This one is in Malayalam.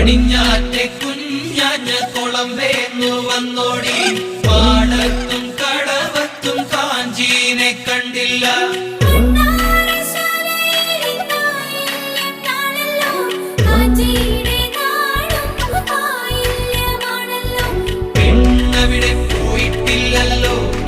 പടിഞ്ഞാറ്റെ കുഞ്ഞാഞ്ഞ കുളം വേന്നു വന്നോടി. പാടത്തും കടവത്തും കാഞ്ചീനെ കണ്ടില്ല. പോയിട്ടില്ലല്ലോ.